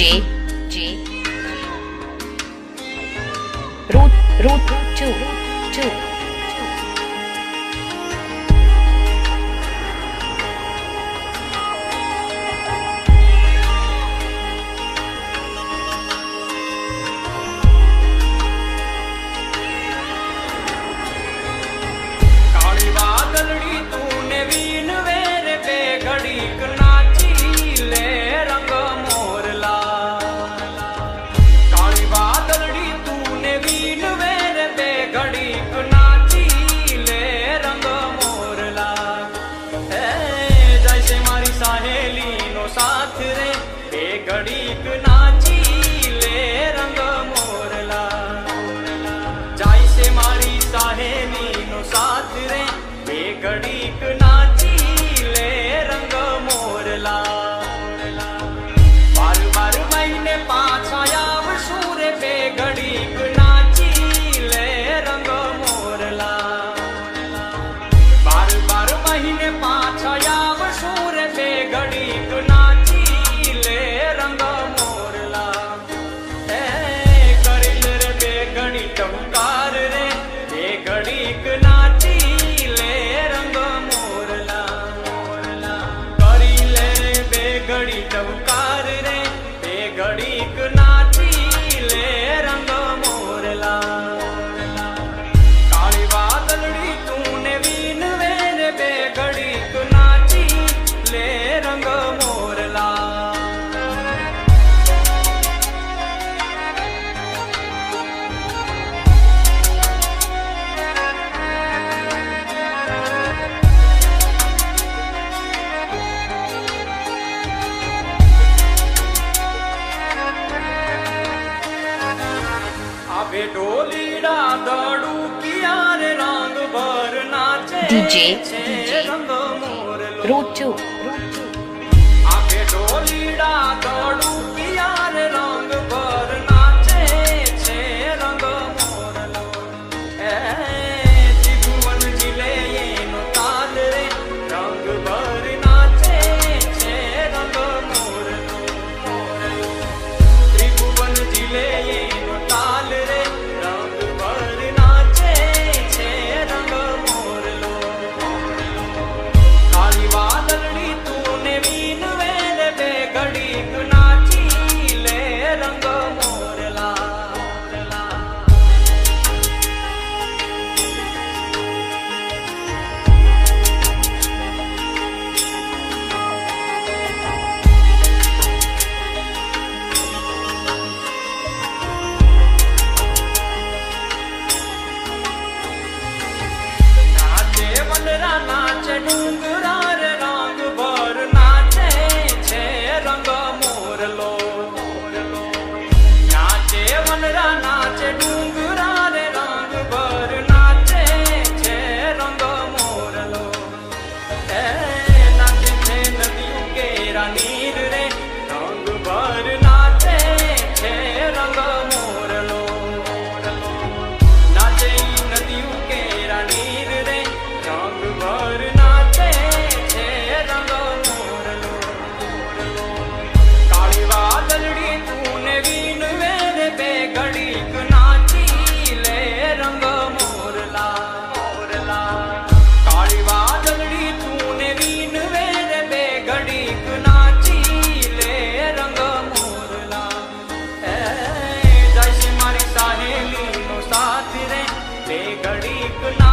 J J root root घड़ी नाची રે ડોલીડા દડુ કિયારે રંગ ભર નાચે છે રંગ મોર રૂટુ આપે ડોલીડા દડુ na na கடிக்கு நான்